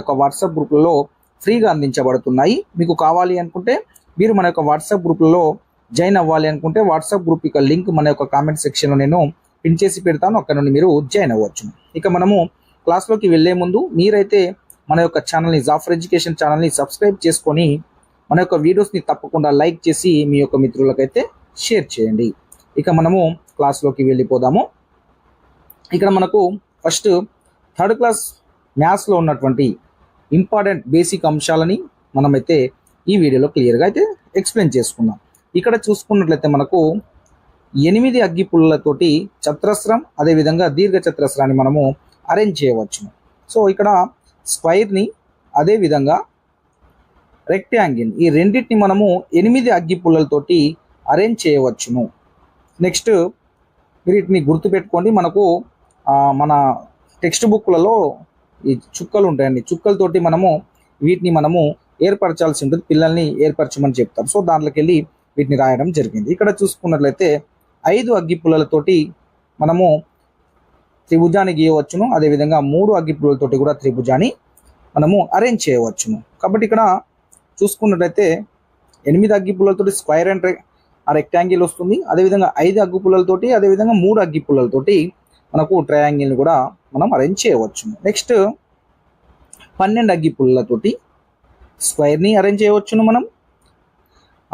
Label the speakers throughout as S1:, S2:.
S1: యొక్క వాట్సాప్ గ్రూప్లలో ఫ్రీగా అందించబడుతున్నాయి. మీకు కావాలి అనుకుంటే మీరు మన యొక్క వాట్సాప్ గ్రూప్లలో జాయిన్ అవ్వాలి అనుకుంటే వాట్సాప్ గ్రూప్ యొక్క లింక్ మన యొక్క కామెంట్ సెక్షన్లో నేను పిన్ చేసి పెడతాను. అక్కడ నుండి మీరు జాయిన్ అవ్వచ్చు. ఇక మనము క్లాస్లోకి వెళ్ళే ముందు మీరైతే మన యొక్క ఛానల్ని జాఫర్ ఎడ్యుకేషన్ ఛానల్ని సబ్స్క్రైబ్ చేసుకొని మన యొక్క వీడియోస్ని తప్పకుండా లైక్ చేసి మీ యొక్క మిత్రులకైతే షేర్ చేయండి. ఇక మనము క్లాస్లోకి వెళ్ళిపోదాము. ఇక్కడ మనకు ఫస్ట్ థర్డ్ క్లాస్ మ్యాథ్స్లో ఉన్నటువంటి ఇంపార్టెంట్ బేసిక్ అంశాలని మనమైతే ఈ వీడియోలో క్లియర్గా అయితే ఎక్స్ప్లెయిన్ చేసుకుందాం. ఇక్కడ చూసుకున్నట్లయితే మనకు ఎనిమిది అగ్గి పుల్లలతోటి చతురస్రం అదేవిధంగా దీర్ఘ చతురస్రాన్ని మనము అరేంజ్ చేయవచ్చు సో ఇక్కడ స్క్వైర్ని అదేవిధంగా రెక్టాంగిల్ ఈ రెండింటిని మనము ఎనిమిది అగ్గి పుల్లలతోటి అరేంజ్ చేయవచ్చును. నెక్స్ట్ వీటిని గుర్తుపెట్టుకోండి. మనకు మన టెక్స్ట్ బుక్లలో ఈ చుక్కలు ఉంటాయండి. చుక్కలతోటి మనము వీటిని మనము ఏర్పరచాల్సి ఉంటుంది. పిల్లల్ని ఏర్పరచమని చెప్తారు సో దాంట్లోకి వెళ్ళి వీటిని రాయడం జరిగింది. ఇక్కడ చూసుకున్నట్లయితే ఐదు అగ్గి పుల్లలతోటి మనము త్రిభుజాన్ని గీయవచ్చును. అదేవిధంగా మూడు అగ్గి పుల్లలతోటి కూడా త్రిభుజాన్ని మనము అరేంజ్ చేయవచ్చును. కాబట్టి ఇక్కడ చూసుకున్నట్లయితే ఎనిమిది అగ్గి పుల్లలతోటి స్క్వైర్ అండ్ రెక్టాంగిల్ వస్తుంది. అదేవిధంగా ఐదు అగ్గి పుల్లలతోటి అదేవిధంగా మూడు అగ్గి పుల్లలతోటి మనకు ట్రయాంగిల్ని కూడా మనం అరేంజ్ చేయవచ్చు. నెక్స్ట్ పన్నెండు అగ్గి పుల్లలతోటి స్క్వైర్ని అరేంజ్ చేయవచ్చును మనం.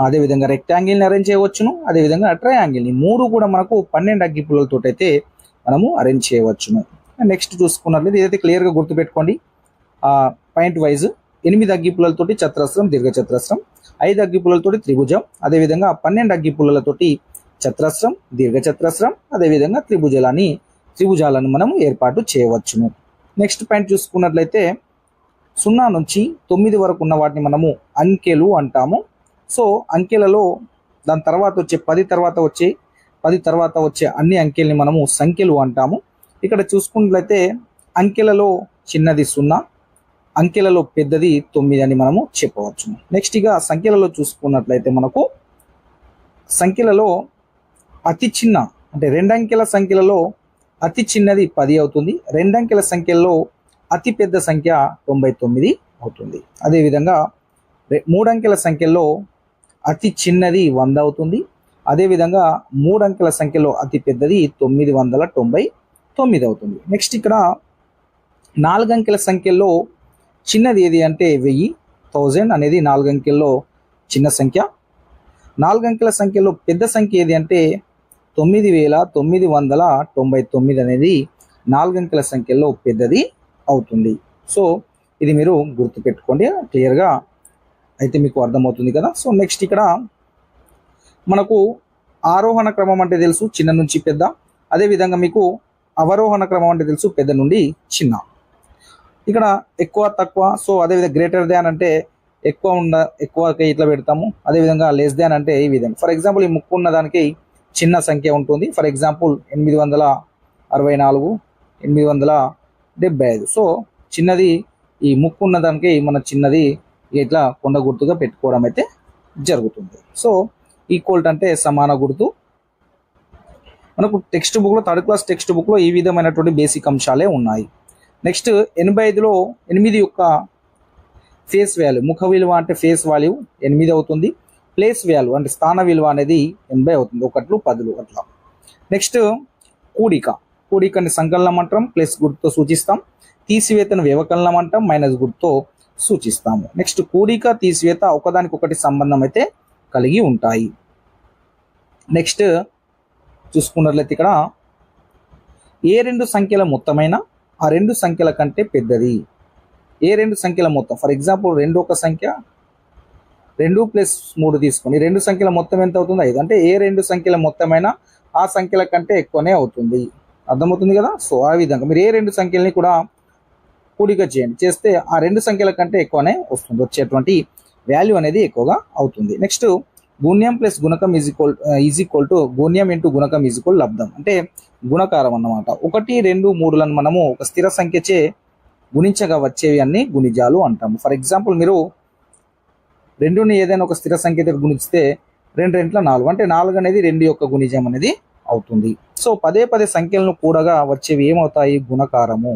S1: అదేవిధంగా రెక్టాంగిల్ని అరేంజ్ చేయవచ్చును. అదేవిధంగా ట్రయాంగిల్ని మూడు కూడా మనకు పన్నెండు అగ్గి పుల్లలతో అయితే మనము అరేంజ్ చేయవచ్చును. నెక్స్ట్ చూసుకున్నట్లయితే ఏదైతే క్లియర్గా గుర్తుపెట్టుకోండి. పాయింట్ వైజ్ ఎనిమిది అగ్గి పుల్లలతోటి చతురస్రం దీర్ఘ చతురస్రం. ఐదు అగ్గి పుల్లలతోటి త్రిభుజం. అదేవిధంగా పన్నెండు అగ్గి పుల్లలతోటి చతురస్రం దీర్ఘ చతురస్రం. అదేవిధంగా త్రిభుజాలని త్రిభుజాలను మనం ఏర్పాటు చేయవచ్చును. నెక్స్ట్ పాయింట్ చూసుకున్నట్లయితే సున్నా నుంచి తొమ్మిది వరకు ఉన్న వాటిని మనము అంకెలు అంటాము. సో అంకెలలో దాని తర్వాత వచ్చే పది తర్వాత వచ్చే పది తర్వాత వచ్చే అన్ని అంకెల్ని మనము సంఖ్యలు అంటాము. ఇక్కడ చూసుకున్నట్లయితే అంకెలలో చిన్నది సున్నా అంకెలలో పెద్దది తొమ్మిది అని మనము చెప్పవచ్చు నెక్స్ట్ ఇక సంఖ్యలలో చూసుకున్నట్లయితే మనకు సంఖ్యలలో అతి చిన్న అంటే రెండంకెల సంఖ్యలలో అతి చిన్నది పది అవుతుంది. రెండంకెల సంఖ్యల్లో అతి పెద్ద సంఖ్య తొంభై తొమ్మిది అవుతుంది. అదేవిధంగా మూడంకెల సంఖ్యలో అతి చిన్నది వంద అవుతుంది. అదేవిధంగా మూడంకెల సంఖ్యలో అతి పెద్దది తొమ్మిది వందల తొంభై తొమ్మిది అవుతుంది. నెక్స్ట్ ఇక్కడ నాలుగంకెల సంఖ్యలో చిన్నది ఏది అంటే వెయ్యి థౌజండ్ అనేది నాలుగంకెల్లో చిన్న సంఖ్య. నాలుగంకెల సంఖ్యలో పెద్ద సంఖ్య ఏది అంటే తొమ్మిది వేల తొమ్మిది వందల తొంభై తొమ్మిది అనేది నాలుగంకెల సంఖ్యలో పెద్దది అవుతుంది. సో ఇది మీరు గుర్తుపెట్టుకోండి క్లియర్గా అయితే మీకు అర్థమవుతుంది కదా? సో నెక్స్ట్ ఇక్కడ మనకు ఆరోహణ క్రమం అంటే తెలుసు చిన్న నుంచి పెద్ద. అదేవిధంగా మీకు అవరోహణ క్రమం అంటే తెలుసు పెద్ద నుండి చిన్న. ఇక్కడ ఎక్కువ తక్కువ సో అదేవిధంగా గ్రేటర్ దాన్ అంటే ఎక్కువ ఉన్న ఎక్కువకి ఇట్లా పెడతాము. అదేవిధంగా లెస్ దాన్ అంటే ఈ విధంగా. ఫర్ ఎగ్జాంపుల్ ఈ ముక్కు ఉన్న దానికి చిన్న సంఖ్య ఉంటుంది. ఫర్ ఎగ్జాంపుల్ ఎనిమిది వందల అరవై నాలుగు ఎనిమిది వందల డెబ్బై ఐదు. సో చిన్నది ఈ ముక్కు ఉన్న దానికి మన చిన్నది ఇట్లా కొండ గుర్తుగా పెట్టుకోవడం అయితే జరుగుతుంది. సో ఈక్వల్ అంటే సమాన గుర్తు. మనకు టెక్స్ట్ బుక్లో థర్డ్ క్లాస్ టెక్స్ట్ బుక్లో ఈ విధమైనటువంటి బేసిక్ అంశాలే ఉన్నాయి. నెక్స్ట్ ఎనభై ఐదులో ఎనిమిది యొక్క ఫేస్ వాల్యూ ముఖ విలువ అంటే ఫేస్ వాల్యూ ఎనిమిది అవుతుంది. ప్లేస్ వాల్యూ అంటే స్థాన విలువ అనేది ఎనభై అవుతుంది. ఒకట్లు పదులు అట్లా. నెక్స్ట్ కూడిక. కూడికని సంకలనం అంటాం ప్లస్ గుర్తుతో సూచిస్తాం. తీసివేతను వ్యవకలనం అంటాం మైనస్ గుర్తుతో సూచిస్తాము. నెక్స్ట్ కూడిక తీసివేత ఒకదానికొకటి సంబంధం అయితే కలిగి ఉంటాయి. నెక్స్ట్ చూసుకున్నట్లయితే ఇక్కడ ఏ రెండు సంఖ్యల మొత్తమైన ఆ రెండు సంఖ్యల కంటే పెద్దది. ఏ రెండు సంఖ్యల మొత్తం ఫర్ ఎగ్జాంపుల్ రెండు ఒక సంఖ్య రెండు ప్లస్ మూడు తీసుకొని రెండు సంఖ్యల మొత్తం ఎంత అవుతుంది? ఐదు. అంటే ఏ రెండు సంఖ్యల మొత్తమైనా ఆ సంఖ్యల కంటే ఎక్కువనే అవుతుంది. అర్థమవుతుంది కదా? సో ఆ విధంగా మీరు ఏ రెండు సంఖ్యల్ని కూడా కూడిక చేయండి. చేస్తే ఆ రెండు సంఖ్యల కంటే ఎక్కువనే వస్తుంది వచ్చేటువంటి వాల్యూ అనేది ఎక్కువగా అవుతుంది. నెక్స్ట్ గుణ్యం ప్లస్ గుణకం is equal is equal to గుణ్యం into గుణకం ఈజ్ ఈక్వల్ లబ్ధం అంటే గుణకారం అన్నమాట. ఒకటి రెండు మూడులను మనము ఒక స్థిర సంఖ్యచే గుణించగా వచ్చేవి అన్ని గుణిజాలు అంటాము. ఫర్ ఎగ్జాంపుల్ మీరు రెండుని ఏదైనా ఒక స్థిర సంఖ్యతో గుణిస్తే రెండు రెంట్ల నాలుగు. అంటే నాలుగు అనేది రెండు యొక్క గుణిజం అనేది అవుతుంది. సో పదే పదే సంఖ్యలను కూడగా వచ్చేవి ఏమవుతాయి? గుణకారము.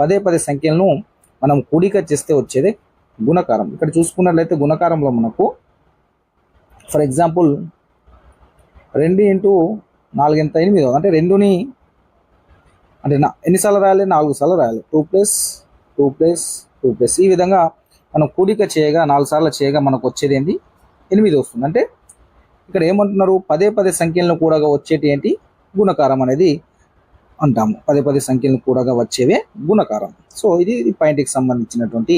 S1: పదే పదే సంఖ్యలను మనం కూడిక చేస్తే వచ్చేదే గుణకారం. ఇక్కడ చూసుకున్నట్లయితే గుణకారంలో మనకు ఫర్ ఎగ్జాంపుల్ రెండు ఇంటూ నాలుగు ఎంత? ఎనిమిది. అంటే రెండుని అంటే నా ఎన్నిసార్లు రాయాలి? నాలుగు సార్లు రాయాలి. Two plus two plus two plus. ఈ విధంగా మనం కూడిక చేయగా నాలుగు సార్లు చేయగా మనకు వచ్చేది ఏంటి? ఎనిమిది వస్తుంది. అంటే ఇక్కడ ఏమంటున్నారు? పదే పదే సంఖ్యలను కూడగా వచ్చేటి ఏంటి? గుణకారం అనేది అంటాము. పదే పదే సంఖ్యలను కూడా వచ్చేవే గుణకారం. సో ఇది పాయింట్కి సంబంధించినటువంటి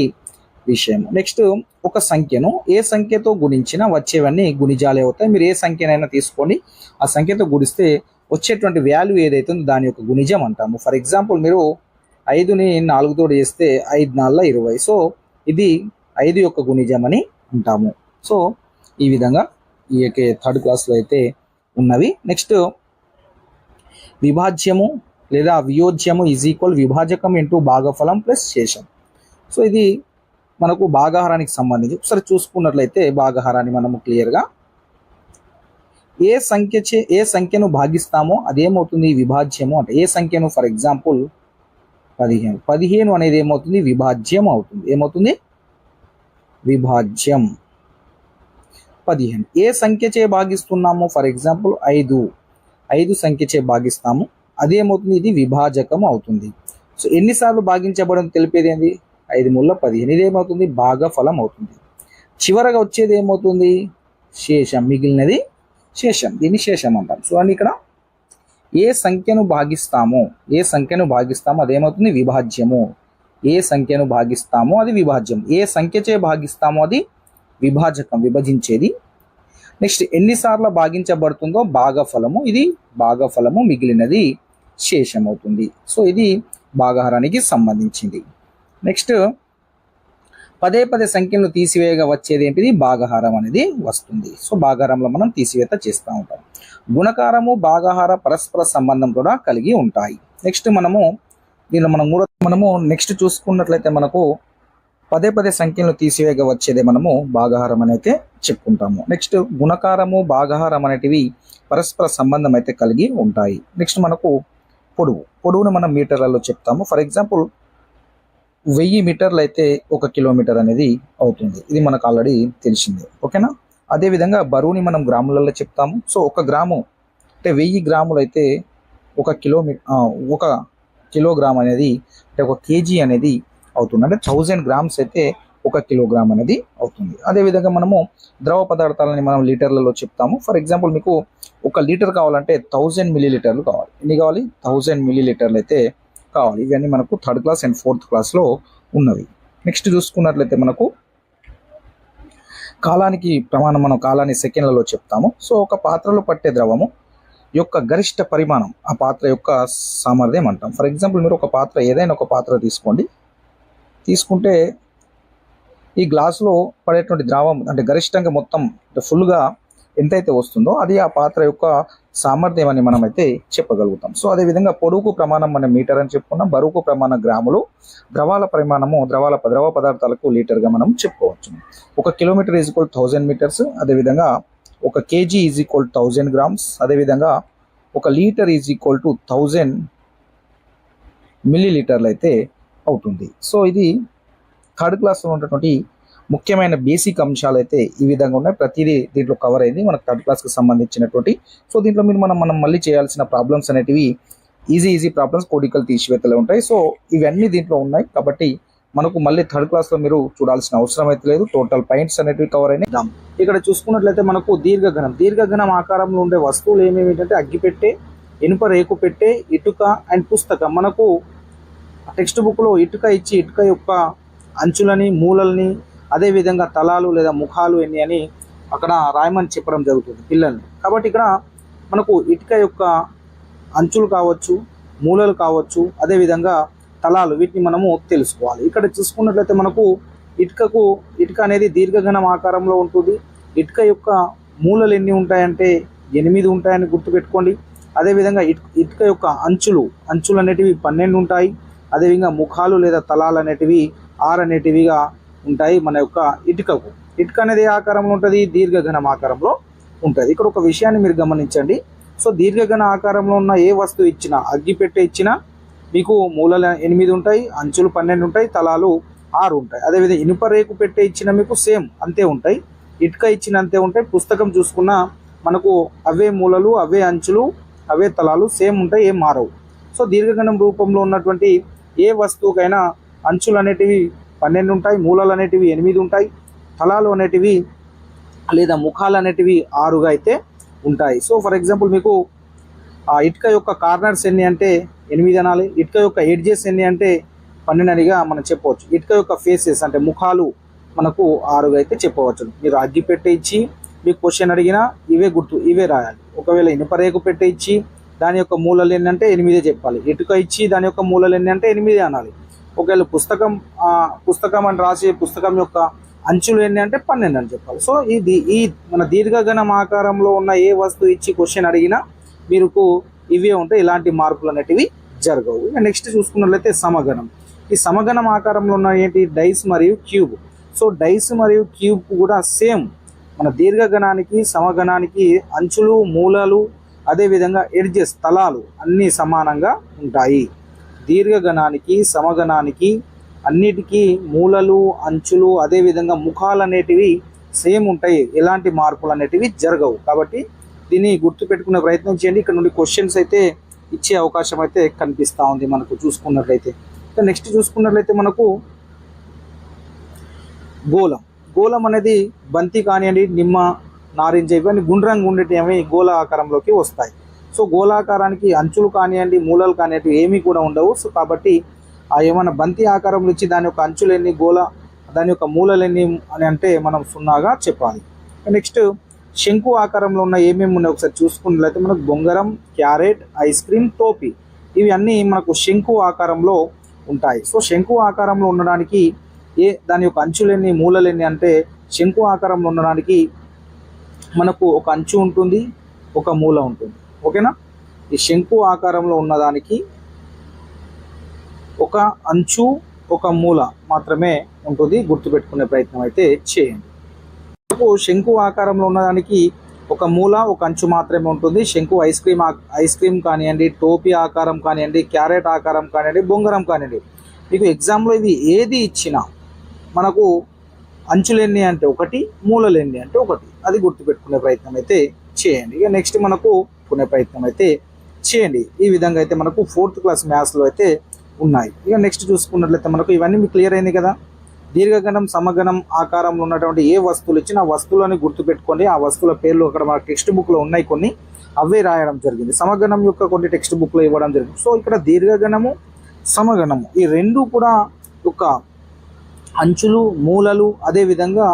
S1: విషయం. నెక్స్ట్ ఒక సంఖ్యను ఏ సంఖ్యతో గుణించినా వచ్చేవన్నీ గుణిజాలే అవుతాయి. మీరు ఏ సంఖ్యనైనా తీసుకొని ఆ సంఖ్యతో గుడిస్తే వచ్చేటువంటి వాల్యూ ఏదైతే ఉందో దాని యొక్క గుణిజం అంటాము. ఫర్ ఎగ్జాంపుల్ మీరు ఐదుని నాలుగుతో చేస్తే ఐదు నాలుగు ఇరవై. సో ఇది ఐదు యొక్క గుణిజం అని అంటాము సో ఈ విధంగా ఈ యొక్క థర్డ్ క్లాస్లో అయితే ఉన్నవి. నెక్స్ట్ విభాజ్యము లేదా వియోజ్యము ఈజ్ ఈక్వల్ విభాజకం ఇంటూ భాగఫలం ప్లస్ శేషం. సో ఇది మనకు భాగాహారానికి సంబంధించి ఒకసారి చూసుకున్నట్లయితే భాగాహారాన్ని మనము క్లియర్గా ఏ సంఖ్య చే ఏ సంఖ్యను భాగిస్తామో అదేమవుతుంది? విభాజ్యము అంటే ఏ సంఖ్యను? ఫర్ ఎగ్జాంపుల్ పదిహేను. పదిహేను అనేది ఏమవుతుంది? విభాజ్యం అవుతుంది. ఏమవుతుంది? విభాజ్యం. పదిహేను. ఏ సంఖ్యచే భాగిస్తున్నాము? ఫర్ ఎగ్జాంపుల్ ఐదు. ఐదు సంఖ్యచే భాగిస్తాము. అదేమవుతుంది ఇది విభాజకం అవుతుంది. సో ఎన్నిసార్లు భాగించబడని తెలిపేది ఏంది? ఐదు ముళ్ళ పదిహేను. ఇది ఏమవుతుంది? భాగఫలం అవుతుంది. చివరగా వచ్చేది ఏమవుతుంది? శేషం. మిగిలినది శేషం. దీన్ని శేషం అంటాం. చూడండి ఇక్కడ. ఏ సంఖ్యను భాగిస్తామో ఏ సంఖ్యను భాగిస్తామో అదేమవుతుంది? విభాజ్యము. ఏ సంఖ్యను భాగిస్తామో అది విభాజ్యం. ఏ సంఖ్యచే భాగిస్తామో అది విభాజకం విభజించేది. నెక్స్ట్ ఎన్నిసార్లు భాగించబడుతుందో భాగఫలము. ఇది భాగఫలము మిగిలినది శేషం అవుతుంది సో ఇది భాగాహారానికి సంబంధించింది. నెక్స్ట్ పదే పదే సంఖ్యలను తీసివేయగా వచ్చేది ఏంటిది? భాగహారం అనేది వస్తుంది. సో భాగహారంలో మనం తీసివేత చేస్తూ ఉంటాం. గుణకారము భాగాహార పరస్పర సంబంధం కూడా కలిగి ఉంటాయి. నెక్స్ట్ మనము దీనిలో మనం మూడో మనము నెక్స్ట్ చూసుకున్నట్లయితే మనకు పదే పదే సంఖ్యలను తీసివేయగా వచ్చేదే మనము భాగాహారం అని అయితే చెప్పుకుంటాము. నెక్స్ట్ గుణకారము భాగాహారం అనేటివి పరస్పర సంబంధం అయితే కలిగి ఉంటాయి. నెక్స్ట్ మనకు పొడవు. పొడవును మనం మీటర్లలో చెప్తాము. ఫర్ ఎగ్జాంపుల్ వెయ్యి మీటర్లు అయితే ఒక కిలోమీటర్ అనేది అవుతుంది. ఇది మనకు ఆల్రెడీ తెలిసిందే. ఓకేనా అదేవిధంగా బరువుని మనం గ్రాములలో చెప్తాము. సో ఒక గ్రాము అంటే వెయ్యి గ్రాములు అయితే ఒక కిలోమీ ఒక కిలోగ్రామ్ అనేది అంటే ఒక కేజీ అనేది అవుతుంది. అంటే థౌజండ్ గ్రామ్స్ అయితే ఒక కిలోగ్రామ్ అనేది అవుతుంది. అదేవిధంగా మనము ద్రవ పదార్థాలని మనం లీటర్లలో చెప్తాము. ఫర్ ఎగ్జాంపుల్ మీకు ఒక లీటర్ కావాలంటే థౌజండ్ మిల్లీ లీటర్లు కావాలి. ఎన్ని కావాలి? థౌజండ్ మిల్లీ లీటర్లు అయితే కావాలి. ఇవన్నీ మనకు థర్డ్ క్లాస్ అండ్ ఫోర్త్ క్లాస్లో ఉన్నవి. నెక్స్ట్ చూసుకున్నట్లయితే మనకు కాలానికి ప్రమాణం మనం కాలాన్ని సెకండ్లలో చెప్తాము. సో ఒక పాత్రలో పట్టే ద్రవము యొక్క గరిష్ట పరిమాణం ఆ పాత్ర యొక్క సామర్థ్యం అంటాం. ఫర్ ఎగ్జాంపుల్ మీరు ఒక పాత్ర ఏదైనా ఒక పాత్ర తీసుకోండి. తీసుకుంటే ఈ గ్లాసులో పడేటువంటి ద్రావం అంటే గరిష్టంగా మొత్తం అంటే ఫుల్గా ఎంతైతే వస్తుందో అది ఆ పాత్ర యొక్క సామర్థ్యం అని మనం అయితే చెప్పగలుగుతాం. సో అదేవిధంగా పొడుగు ప్రమాణం మనం మీటర్ అని చెప్పుకున్నాం. బరువుకు ప్రమాణం గ్రాములు ద్రవాల పరిమాణము ద్రవాల ద్రవ పదార్థాలకు లీటర్గా మనం చెప్పుకోవచ్చు. ఒక kilometre is equal thousand metres అదేవిధంగా ఒక KG is equal thousand grams అదేవిధంగా ఒక litre is equal to thousand milli లీటర్లు అయితే అవుతుంది. సో ఇది థర్డ్ క్లాస్లో ఉన్నటువంటి ముఖ్యమైన బేసిక్ అంశాలు అయితే ఈ విధంగా ఉన్నాయి. ప్రతిదీ దీంట్లో కవర్ అయింది. మనకు థర్డ్ క్లాస్కి సంబంధించినటువంటి. సో దీంట్లో మీరు మనం మనం మళ్ళీ చేయాల్సిన ప్రాబ్లమ్స్ అనేటివి ఈజీ ఈజీ ప్రాబ్లమ్స్ కోడికలు తీసివేతలే ఉంటాయి. సో ఇవన్నీ దీంట్లో ఉన్నాయి. కాబట్టి మనకు మళ్ళీ థర్డ్ క్లాస్లో మీరు చూడాల్సిన అవసరం అయితే లేదు. టోటల్ పాయింట్స్ అనేటివి కవర్ అయినాయి. ఇక్కడ చూసుకున్నట్లయితే మనకు దీర్ఘఘనం దీర్ఘఘనం ఆకారంలో ఉండే వస్తువులు ఏమేమి ఏంటంటే అగ్గిపెట్టె ఇనుప రేకు పెట్టే ఇటుక అండ్ పుస్తకం. మనకు టెక్స్ట్ బుక్లో ఇటుక ఇచ్చి ఇటుక యొక్క అంచులని మూలల్ని అదేవిధంగా తలాలు లేదా ముఖాలు ఎన్ని అని అక్కడ రాయమని చెప్పడం జరుగుతుంది పిల్లల్ని. కాబట్టి ఇక్కడ మనకు ఇటుక యొక్క అంచులు కావచ్చు మూలలు కావచ్చు అదేవిధంగా తలాలు వీటిని మనము తెలుసుకోవాలి. ఇక్కడ చూసుకున్నట్లయితే మనకు ఇటుకకు ఇటుక అనేది దీర్ఘఘనం ఆకారంలో ఉంటుంది. ఇటుక యొక్క మూలలు ఎన్ని ఉంటాయంటే ఎనిమిది ఉంటాయని గుర్తుపెట్టుకోండి. అదేవిధంగా ఇటుక ఇటుక యొక్క అంచులు అంచులు అనేటివి పన్నెండు ఉంటాయి. అదేవిధంగా ముఖాలు లేదా తలాలు అనేటివి ఆరు అనేటివిగా ఉంటాయి మన యొక్క ఇటుకకు. ఇటుక అనేది ఏ ఆకారంలో ఉంటుంది? దీర్ఘఘనం ఆకారంలో ఉంటుంది. ఇక్కడ ఒక విషయాన్ని మీరు గమనించండి. సో దీర్ఘఘన ఆకారంలో ఉన్న ఏ వస్తువు ఇచ్చినా అగ్గిపెట్టె ఇచ్చినా మీకు మూలలు ఎనిమిది ఉంటాయి అంచులు పన్నెండు ఉంటాయి తలాలు ఆరు ఉంటాయి. అదేవిధంగా ఇనుప రేకు పెట్టే ఇచ్చిన మీకు సేమ్ అంతే ఉంటాయి. ఇటుక ఇచ్చిన అంతే ఉంటాయి. పుస్తకం చూసుకున్న మనకు అవే మూలలు అవే అంచులు అవే తలాలు సేమ్ ఉంటాయి ఏం మారవు. సో దీర్ఘగణం రూపంలో ఉన్నటువంటి ఏ వస్తువుకైనా అంచులు అనేటివి పన్నెండు ఉంటాయి మూలలు అనేటివి ఎనిమిది ఉంటాయి తలాలు అనేటివి లేదా ముఖాలు అనేటివి ఆరుగా అయితే ఉంటాయి. సో ఫర్ ఎగ్జాంపుల్ మీకు ఆ ఇటుక యొక్క కార్నర్స్ ఎన్ని అంటే ఎనిమిది అనాలి ఇటుక యొక్క ఎడ్జెస్ ఎన్ని అంటే పన్నెండు అనిగా మనం చెప్పవచ్చు. ఇటుక యొక్క ఫేసెస్ అంటే ముఖాలు మనకు ఆరుగా అయితే చెప్పవచ్చు. మీరు అగ్గి పెట్టే ఇచ్చి మీకు క్వశ్చన్ అడిగినా ఇవే గుర్తు ఇవే రాయాలి. ఒకవేళ ఇనుప రేకు పెట్టే ఇచ్చి దాని యొక్క మూలలు ఎన్ని అంటే ఎనిమిదే చెప్పాలి. ఇటుక ఇచ్చి దాని యొక్క మూలలు ఎన్ని అంటే ఎనిమిదే అనాలి. ఒకవేళ పుస్తకం పుస్తకం అని రాసే పుస్తకం యొక్క అంచులు ఎన్ని అంటే పన్నెండు అని చెప్పాలి. సో ఇది ఈ మన దీర్ఘగణం ఆకారంలో ఉన్న ఏ వస్తువు ఇచ్చి క్వశ్చన్ అడిగినా మీకు ఇవే ఉంటాయి. ఇలాంటి మార్పులు అనేటివి జరగవు. ఇక నెక్స్ట్ చూసుకున్నట్లయితే సమగణం. ఈ సమగణం ఆకారంలో ఉన్న ఏంటి? డైస్ మరియు క్యూబ్. సో డైస్ మరియు క్యూబ్ కూడా సేమ్ మన దీర్ఘగణానికి సమగణానికి అంచులు మూలాలు అదేవిధంగా ఎడ్జెస్ తలాలు అన్నీ సమానంగా ఉంటాయి. దీర్ఘగణానికి సమగణానికి అన్నిటికీ మూలలు అంచులు అదేవిధంగా ముఖాలు అనేటివి సేమ్ ఉంటాయి. ఎలాంటి మార్పులు అనేటివి జరగవు. కాబట్టి దీన్ని గుర్తుపెట్టుకునే ప్రయత్నం చేయండి. ఇక్కడ నుండి క్వశ్చన్స్ అయితే ఇచ్చే అవకాశం అయితే కనిపిస్తూ ఉంది మనకు చూసుకున్నట్లయితే. నెక్స్ట్ చూసుకున్నట్లయితే మనకు గోళం. గోళం అనేది బంతి కానివ్వండి నిమ్మ నారింజ ఇవన్నీ గుండ్రంగా ఉండేటివి గోళ ఆకారంలోకి వస్తాయి. సో గోళాకారానికి అంచులు కానివ్వండి మూలలు కానివ్వండి ఏమీ కూడా ఉండవు. సో కాబట్టి ఆ ఏమైనా బంతి ఆకారంలో ఇచ్చి దాని యొక్క అంచులు ఎన్ని గోళ దాని యొక్క మూలలు ఎన్ని అని అంటే మనం సున్నాగా చెప్పాలి. నెక్స్ట్ శంకు ఆకారంలో ఉన్న ఏమేమి ఉన్నాయి ఒకసారి చూసుకున్నట్లయితే మనకు బొంగరం క్యారెట్ ఐస్ క్రీమ్ టోపీ ఇవి అన్నీ మనకు శంకు ఆకారంలో ఉంటాయి. సో శంకు ఆకారంలో ఉండడానికి ఏ దాని యొక్క అంచులెన్ని మూలలన్నీ అంటే శంకు ఆకారంలో ఉండడానికి మనకు ఒక అంచు ఉంటుంది ఒక మూల ఉంటుంది. ఓకేనా? ఈ శంకు ఆకారంలో ఉన్నదానికి ఒక అంచు ఒక మూల మాత్రమే ఉంటుంది. గుర్తుపెట్టుకునే ప్రయత్నం అయితే చేయండి. శంకు ఆకారంలో ఉన్నదానికి ఒక మూల ఒక అంచు మాత్రమే ఉంటుంది. శంకు ఐస్ క్రీమ్ ఐస్ క్రీమ్ కానివ్వండి టోపీ ఆకారం కానివ్వండి క్యారెట్ ఆకారం కానివ్వండి బొంగరం కానివ్వండి. మీకు ఎగ్జామ్లో ఇది ఏది ఇచ్చినా మనకు అంచులు ఎన్ని అంటే ఒకటి మూలలు ఎన్ని అంటే ఒకటి. అది గుర్తుపెట్టుకునే ప్రయత్నం అయితే చేయండి. ఇక నెక్స్ట్ మనకు చెప్పుకునే ప్రయత్నం అయితే చేయండి. ఈ విధంగా అయితే మనకు ఫోర్త్ క్లాస్ మ్యాథ్స్లో అయితే ఉన్నాయి. ఇక నెక్స్ట్ చూసుకున్నట్లయితే మనకు ఇవన్నీ మీకు క్లియర్ అయినాయి కదా? దీర్ఘగణం సమగణం ఆకారంలో ఉన్నటువంటి ఏ వస్తువులు ఇచ్చినా ఆ వస్తువులని గుర్తుపెట్టుకోండి. ఆ వస్తువుల పేర్లు అక్కడ మన టెక్స్ట్ బుక్లో ఉన్నాయి కొన్ని. అవే రాయడం జరిగింది. సమగణం యొక్క కొన్ని టెక్స్ట్ బుక్లో ఇవ్వడం జరిగింది. సో ఇక్కడ దీర్ఘగణము సమగణము ఈ రెండు కూడా ఒక అంచులు మూలలు అదేవిధంగా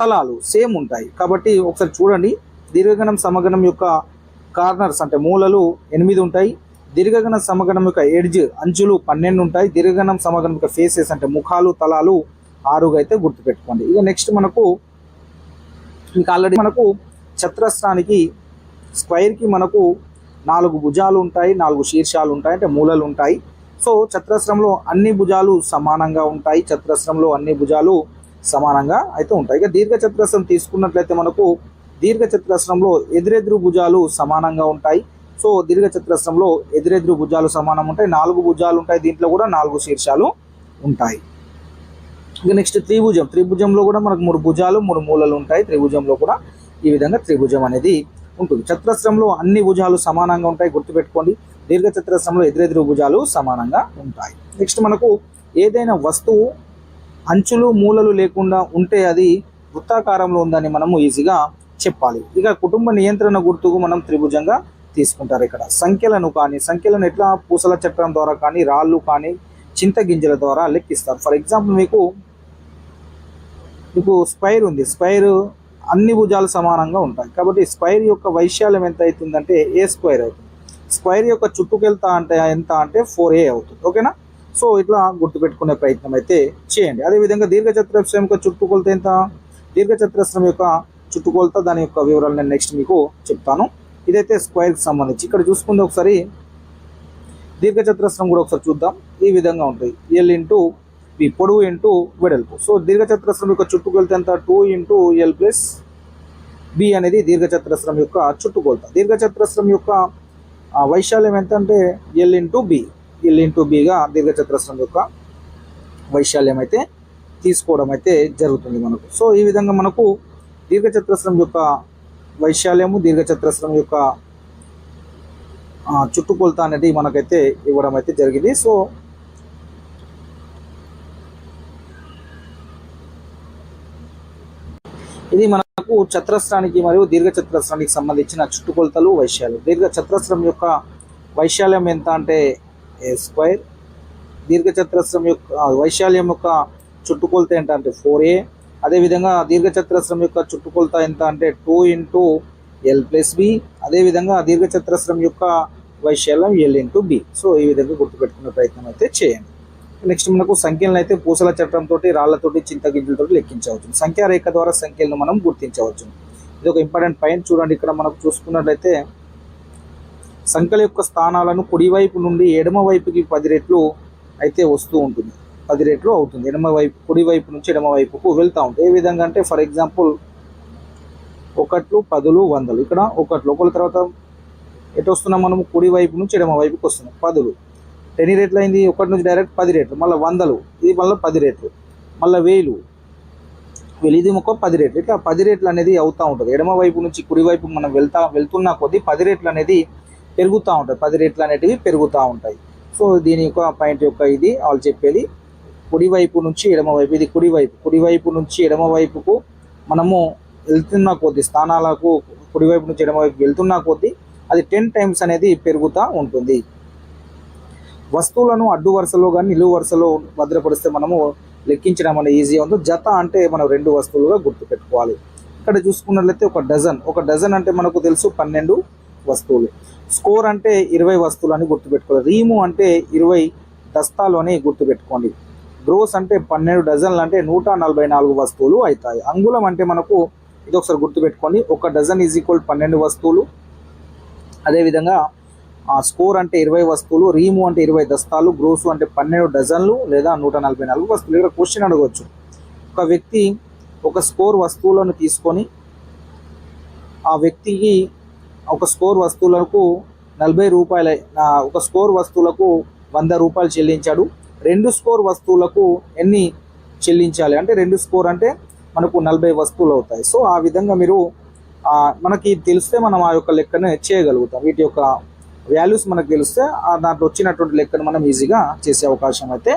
S1: తలాలు సేమ్ ఉంటాయి. కాబట్టి ఒకసారి చూడండి. దీర్ఘగణం సమగణం యొక్క కార్నర్స్ అంటే మూలలు ఎనిమిది ఉంటాయి. దీర్ఘగణ సమగణం యొక్క ఎడ్జ్ అంచులు పన్నెండు ఉంటాయి. దీర్ఘగణం సమగణం యొక్క ఫేసెస్ అంటే ముఖాలు తలాలు ఆరుగా అయితే గుర్తుపెట్టుకోండి. ఇక నెక్స్ట్ మనకు ఇంకా ఆల్రెడీ మనకు చతురస్రానికి స్క్వైర్కి మనకు నాలుగు భుజాలు ఉంటాయి. నాలుగు శీర్షాలు ఉంటాయి. అంటే మూలలు ఉంటాయి. సో చతురస్రంలో అన్ని భుజాలు సమానంగా ఉంటాయి. చతురస్రంలో అన్ని భుజాలు సమానంగా అయితే ఉంటాయి. ఇక దీర్ఘ చతురస్రం తీసుకున్నట్లయితే మనకు దీర్ఘ చతురస్రంలో ఎదురెదురు భుజాలు సమానంగా ఉంటాయి. సో దీర్ఘ చతురస్రంలో ఎదురెదురు భుజాలు సమానం ఉంటాయి. నాలుగు భుజాలు ఉంటాయి. దీంట్లో కూడా నాలుగు శీర్షాలు ఉంటాయి. ఇక నెక్స్ట్ త్రిభుజం. త్రిభుజంలో కూడా మనకు మూడు భుజాలు మూడు మూలలు ఉంటాయి. త్రిభుజంలో కూడా ఈ విధంగా త్రిభుజం అనేది ఉంటుంది. చతురస్రంలో అన్ని భుజాలు సమానంగా ఉంటాయి. గుర్తుపెట్టుకోండి. దీర్ఘ చతురస్రంలో ఎదురెదురు భుజాలు సమానంగా ఉంటాయి. నెక్స్ట్ మనకు ఏదైనా వస్తువు అంచులు మూలలు లేకుండా ఉంటే అది వృత్తాకారంలో ఉందని మనము ఈజీగా చెప్పాలి. ఇక కుటుంబ నియంత్రణ గుర్తుకు మనం త్రిభుజంగా తీసుకుంటారు ఇక్కడ. సంఖ్యలను కానీ సంఖ్యలను ఎట్లా పూసల చట్టం ద్వారా కానీ రాళ్ళు కానీ చింత గింజల ద్వారా లెక్కిస్తారు. ఫర్ ఎగ్జాంపుల్ మీకు మీకు స్పైర్ ఉంది. స్పైర్ అన్ని భుజాలు సమానంగా ఉంటాయి. కాబట్టి స్పైర్ యొక్క వైశాల్యం ఎంత అవుతుందంటే ఏ స్క్వైర్ అవుతుంది. స్క్వైర్ యొక్క చుట్టుకెళ్తా అంటే ఎంత అంటే ఫోర్ ఏ అవుతుంది. ఓకేనా సో ఇట్లా గుర్తుపెట్టుకునే ప్రయత్నం అయితే చేయండి. అదేవిధంగా దీర్ఘచతురస్రం యొక్క చుట్టుకొలత ఎంత? దీర్ఘచతురస్రం యొక్క చుట్టుకొలత దాని యొక్క వివరాలు నేను నెక్స్ట్ మీకు చెప్తాను. ఇదైతే స్క్వేర్కి సంబంధించి. ఇక్కడ చూసుకుంది ఒకసారి దీర్ఘచతురస్రం కూడా ఒకసారి చూద్దాం. ఈ విధంగా ఉంటుంది. ఎల్ ఇంటూ బి పొడవు ఇంటూ వెడల్పు. సో దీర్ఘచతురస్రం యొక్క చుట్టుకొలత ఎంత? Two into L plus B అనేది దీర్ఘచతురస్రం యొక్క చుట్టుకొలత. దీర్ఘచతురస్రం యొక్క వైశాల్యం ఎంత అంటే L into B L into బిగా దీర్ఘచతురస్రం యొక్క వైశాల్యం అయితే తీసుకోవడం అయితే జరుగుతుంది మనకు. సో ఈ విధంగా మనకు దీర్ఘచతురస్రం యొక్క వైశాల్యము దీర్ఘచతురస్రం యొక్క చుట్టుకొలత అనేది మనకైతే ఇవ్వడం అయితే జరిగింది. సో ఇది మనకు చతురస్రానికి మరియు దీర్ఘ చతురస్రానికి సంబంధించిన చుట్టుకొలతలు వైశాల్యం. దీర్ఘచతురస్రం యొక్క వైశాల్యం ఎంత అంటే ఏ స్క్వైర్? దీర్ఘ చతురస్రం యొక్క వైశాల్యం యొక్క చుట్టుకొలత ఏంటంటే ఫోర్ ఏ. అదేవిధంగా దీర్ఘచతురస్రం యొక్క చుట్టుకొలత ఎంత అంటే two into L plus B అదేవిధంగా దీర్ఘచతురస్రం యొక్క వైశాల్యం ఎల్ ఇంటూ బి. సో ఈ విధంగా గుర్తుపెట్టుకునే ప్రయత్నం అయితే చేయండి. నెక్స్ట్ మనకు సంఖ్యలను అయితే పూసల చట్టంతో రాళ్ళతోటి చింతగింజలతో లెక్కించవచ్చు. సంఖ్యా రేఖ ద్వారా సంఖ్యలను మనం గుర్తించవచ్చు. ఇది ఒక ఇంపార్టెంట్ పాయింట్. చూడండి ఇక్కడ మనకు చూసుకున్నట్లయితే సంఖ్యల యొక్క స్థానాలను కుడివైపు నుండి ఎడమ వైపుకి పది రెట్లు అయితే వస్తూ ఉంటుంది. పది రెట్లు అవుతుంది. ఎడమ వైపు కుడి వైపు నుంచి ఎడమ వైపుకు వెళ్తూ ఉంటాయి ఏ విధంగా అంటే ఫర్ ఎగ్జాంపుల్ ఒకట్లు పదులు వందలు. ఇక్కడ ఒకట్లు ఒకళ్ళ తర్వాత ఎటు వస్తున్నాం మనం కుడి వైపు నుంచి ఎడమ వైపుకి వస్తున్నాం. పదులు. ఎన్ని రేట్లు అయింది? ఒకటి నుంచి డైరెక్ట్ పది రేట్లు. మళ్ళీ వందలు. ఇది మళ్ళీ పది రేట్లు. మళ్ళీ వేలు. వేలు ఇది ఒక పది రేట్లు. ఇట్లా పది రేట్లు అనేది అవుతూ ఉంటుంది. ఎడమ వైపు నుంచి కుడి వైపు మనం వెళ్తా వెళ్తున్నా కొద్దీ పది రేట్లు అనేది పెరుగుతూ ఉంటాయి. పది రేట్లు అనేటివి పెరుగుతూ ఉంటాయి. సో దీని యొక్క పాయింట్ యొక్క ఇది వాళ్ళు చెప్పేది. కుడివైపు నుంచి ఎడమవైపు ఇది కుడివైపు కుడివైపు నుంచి ఎడమవైపుకు మనము వెళ్తున్న కొద్దీ స్థానాలకు కుడివైపు నుంచి ఎడమవైపు వెళ్తున్న కొద్దీ అది టెన్ టైమ్స్ అనేది పెరుగుతూ ఉంటుంది. వస్తువులను అడ్డు వరుసలో కానీ నిలువు వరుసలో భద్రపరిస్తే మనము లెక్కించడం అనేది ఈజీ ఉంది జత అంటే మనం రెండు వస్తువులుగా గుర్తుపెట్టుకోవాలి. ఇక్కడ చూసుకున్నట్లయితే ఒక డజన్ ఒక డజన్ అంటే మనకు తెలుసు పన్నెండు వస్తువులు. స్కోర్ అంటే ఇరవై వస్తువులు అని గుర్తుపెట్టుకోవాలి. రీము అంటే ఇరవై దస్తాలు అని గుర్తుపెట్టుకోండి. గ్రోస్ అంటే పన్నెండు డజన్లు అంటే నూట నలభై నాలుగు వస్తువులు అవుతాయి. అంగుళం అంటే మనకు ఇది ఒకసారి గుర్తుపెట్టుకోండి. ఒక డజన్ ఈజ్ ఈక్వల్ పన్నెండు వస్తువులు. అదేవిధంగా ఆ స్కోర్ అంటే ఇరవై వస్తువులు రీము అంటే ఇరవై దస్తాలు గ్రోసు అంటే పన్నెండు డజన్లు లేదా నూట నలభై నాలుగు వస్తువులు. ఇక్కడ క్వశ్చన్ అడగవచ్చు ఒక వ్యక్తి ఒక స్కోర్ వస్తువులను తీసుకొని ఆ వ్యక్తికి ఒక స్కోర్ వస్తువులకు నలభై రూపాయల ఒక స్కోర్ వస్తువులకు వంద రూపాయలు చెల్లించాడు. రెండు స్కోర్ వస్తువులకు ఎన్ని చెల్లించాలి? అంటే రెండు స్కోర్ అంటే మనకు నలభై వస్తువులు అవుతాయి. సో ఆ విధంగా మీరు మనకి తెలిస్తే మనం ఆ యొక్క లెక్కను చేయగలుగుతాం. వీటి యొక్క వాల్యూస్ మనకు తెలిస్తే దాంట్లో వచ్చినటువంటి లెక్కను మనం ఈజీగా చేసే అవకాశం అయితే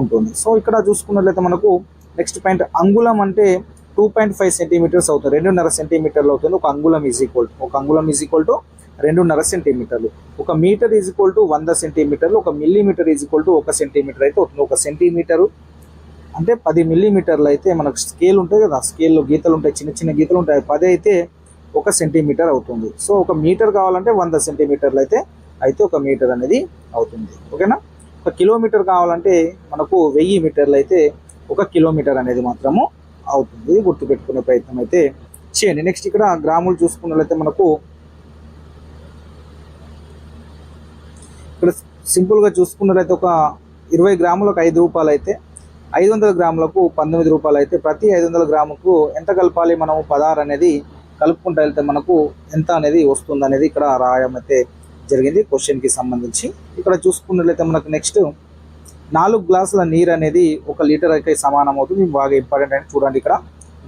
S1: ఉంటుంది. సో ఇక్కడ చూసుకున్నట్లయితే మనకు నెక్స్ట్ పాయింట్ అంగుళం అంటే టూ పాయింట్ ఫైవ్ సెంటీమీటర్స్ అవుతుంది. రెండున్నర సెంటీమీటర్లు అవుతుంది. ఒక అంగుళం ఈజ్ ఈక్వల్ ఒక అంగుళం ఈజ్ ఈక్వల్ టు రెండున్నర సెంటీమీటర్లు. ఒక మీటర్ ఈజ్ ఈక్వల్ టు వంద సెంటీమీటర్లు ఒక మిల్లీమీటర్ ఈజ్ ఈక్వల్ టు ఒక సెంటీమీటర్ అయితే అవుతుంది. ఒక సెంటీమీటరు అంటే పది మిల్లీమీటర్లు అయితే మనకు స్కేల్ ఉంటాయి కదా స్కేల్లో గీతలు ఉంటాయి చిన్న చిన్న గీతలు ఉంటాయి పది అయితే ఒక సెంటీమీటర్ అవుతుంది. సో ఒక మీటర్ కావాలంటే వంద సెంటీమీటర్లు అయితే అయితే ఒక మీటర్ అనేది అవుతుంది. ఓకేనా? ఒక కిలోమీటర్ కావాలంటే మనకు వెయ్యి మీటర్లు అయితే ఒక కిలోమీటర్ అనేది మాత్రము అవుతుంది. ఇది గుర్తుపెట్టుకునే ప్రయత్నం అయితే చేయండి. నెక్స్ట్ ఇక్కడ గ్రాములు చూసుకున్నట్లయితే మనకు ఇక్కడ సింపుల్గా చూసుకున్నట్లయితే ఒక ఇరవై గ్రాములకు ఐదు రూపాయలు అయితే ఐదు వందల గ్రాములకు పంతొమ్మిది రూపాయలు అయితే ప్రతి ఐదు వందల గ్రాముకు ఎంత కలపాలి మనము? పదహారు అనేది కలుపుకుంటూ వెళ్తే మనకు ఎంత అనేది వస్తుంది అనేది ఇక్కడ రాయడం అయితే జరిగింది క్వశ్చన్కి సంబంధించి. ఇక్కడ చూసుకున్నట్లయితే మనకు నెక్స్ట్ నాలుగు గ్లాసుల నీరు అనేది ఒక లీటర్కి సమానం అవుతుంది. బాగా ఇంపార్టెంట్ అని చూడండి ఇక్కడ.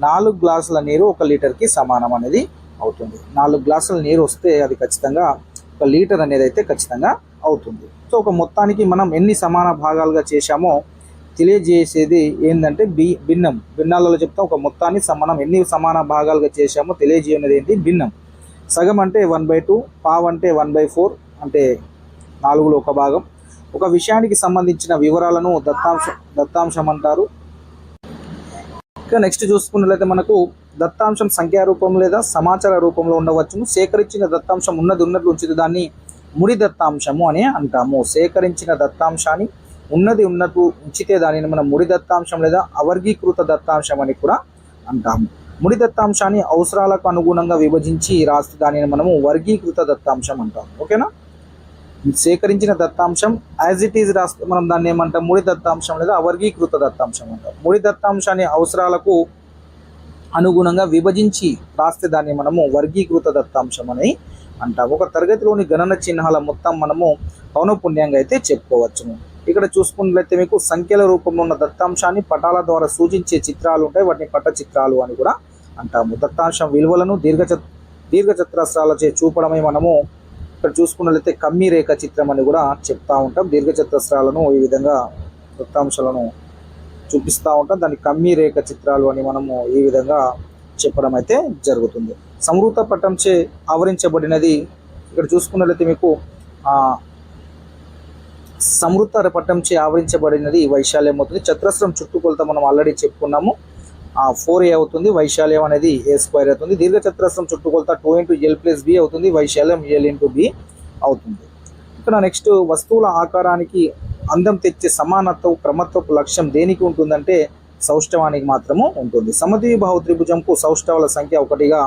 S1: నాలుగు గ్లాసుల నీరు ఒక లీటర్కి సమానం అనేది అవుతుంది. నాలుగు గ్లాసుల నీరు వస్తే అది ఖచ్చితంగా ఒక లీటర్ అనేది అయితే ఖచ్చితంగా అవుతుంది. సో ఒక మొత్తానికి మనం ఎన్ని సమాన భాగాలుగా చేశామో తెలియజేసేది ఏంటంటే బి భిన్నం. భిన్నాలలో చెప్తాం ఒక మొత్తాన్ని స- మనం ఎన్ని సమాన భాగాలుగా చేశామో తెలియజేయనది ఏంటి? భిన్నం. సగం అంటే వన్ బై టూ పావ్ అంటే వన్ బై ఫోర్ అంటే నాలుగులో ఒక భాగం. ఒక విషయానికి సంబంధించిన వివరాలను దత్తాంశం దత్తాంశం అంటారు. ఇంకా నెక్స్ట్ చూసుకున్నట్లయితే మనకు దత్తాంశం సంఖ్యా రూపం లేదా సమాచార రూపంలో ఉండవచ్చును. సేకరించిన దత్తాంశం ఉన్నది ఉన్నట్లు ఉంచితే దాన్ని ముడి దత్తాంశము అని అంటాము. సేకరించిన దత్తాంశాన్ని ఉన్నది ఉన్నట్టు ఉంచితే దానిని మనం ముడి దత్తాంశం లేదా అవర్గీకృత దత్తాంశం అని కూడా అంటాము. ముడి దత్తాంశాన్ని అవసరాలకు అనుగుణంగా విభజించి రాస్తే దానిని మనము వర్గీకృత దత్తాంశం అంటాము. ఓకేనా? సేకరించిన దత్తాంశం యాజ్ ఇట్ ఈజ్ రాస్తే మనం దాన్ని ఏమంటాం? ముడి దత్తాంశం లేదా అవర్గీకృత దత్తాంశం అంటాం. ముడి దత్తాంశాన్ని అవసరాలకు అనుగుణంగా విభజించి రాస్తే దాన్ని మనము వర్గీకృత దత్తాంశం అని అంట. ఒక తరగతిలోని గణన చిహ్నాల మొత్తం మనము పౌనపుణ్యంగా అయితే చెప్పుకోవచ్చును. ఇక్కడ చూసుకున్నట్లయితే మీకు సంఖ్యల రూపంలో ఉన్న దత్తాంశాన్ని పటాల ద్వారా సూచించే చిత్రాలు ఉంటాయి. వాటిని పట చిత్రాలు అని కూడా అంటాము. దత్తాంశం విలువలను దీర్ఘ దీర్ఘచతురస్రాలచే చూపడమే మనము ఇక్కడ చూసుకున్నట్లయితే కమ్మి రేఖ చిత్రం అని కూడా చెప్తా ఉంటాం. దీర్ఘచతురస్రాలను ఈ విధంగా దత్తాంశాలను చూపిస్తూ ఉంటాం. దాన్ని కమ్మి రేఖ చిత్రాలు అని మనము ఈ విధంగా చెప్పడం అయితే జరుగుతుంది. సమృత పట్టంచే ఆవరించబడినది. ఇక్కడ చూసుకున్నట్లయితే మీకు ఆ సమృత ఆవరించబడినది వైశాల్యం అవుతుంది. చతురస్రం చుట్టుకొలత మనం ఆల్రెడీ చెప్పుకున్నాము. ఫోర్ ఏ అవుతుంది వైశాల్యం అనేది ఏ స్క్వేర్ అవుతుంది. దీర్ఘ చతురస్రం చుట్టుకొలత two into L plus B అవుతుంది వైశాల్యం ఎల్ ఇంటూ బి అవుతుంది. ఇక్కడ నెక్స్ట్ వస్తువుల ఆకారానికి అందం తెచ్చే సమానత్వ క్రమత్వపు లక్ష్యం దేనికి ఉంటుందంటే సౌష్ఠవానికి మాత్రము ఉంటుంది. సమద్విబాహు త్రిభుజంకు సౌష్ఠవాల సంఖ్య ఒకటిగా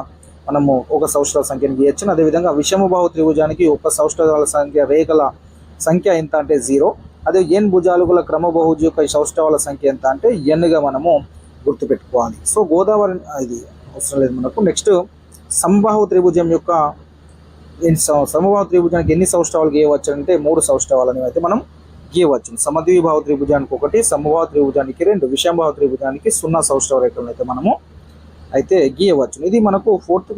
S1: మనము ఒక సౌష్ఠవ సంఖ్యను గీయచ్చు. అదేవిధంగా విషమబాహు త్రిభుజానికి ఒక సౌష్ఠవాల సంఖ్య రేఖల సంఖ్య ఎంత అంటే జీరో. అదే ఎన్ భుజాలు గల క్రమబహుజు యొక్క సౌష్ఠవాల సంఖ్య ఎంత అంటే ఎన్గా మనము గుర్తుపెట్టుకోవాలి. సో గోదావరి ఇది అవసరం లేదు మనకు. నెక్స్ట్ సంబాహు త్రిభుజం యొక్క ఎన్ని సమ- సమబాహు త్రిభుజానికి ఎన్ని సౌష్ఠవాలు గీయవచ్చు అంటే మూడు సౌష్ఠవాలని అయితే మనం గీయవచ్చు. సమద్విభావ త్రిభుజానికి ఒకటి సమభావ త్రిభుజానికి రెండు విషంభావ త్రిభుజానికి సున్నా సౌష్ఠవ రేఖలను అయితే మనము అయితే గీయవచ్చు. ఇది మనకు ఫోర్త్ క్లాస్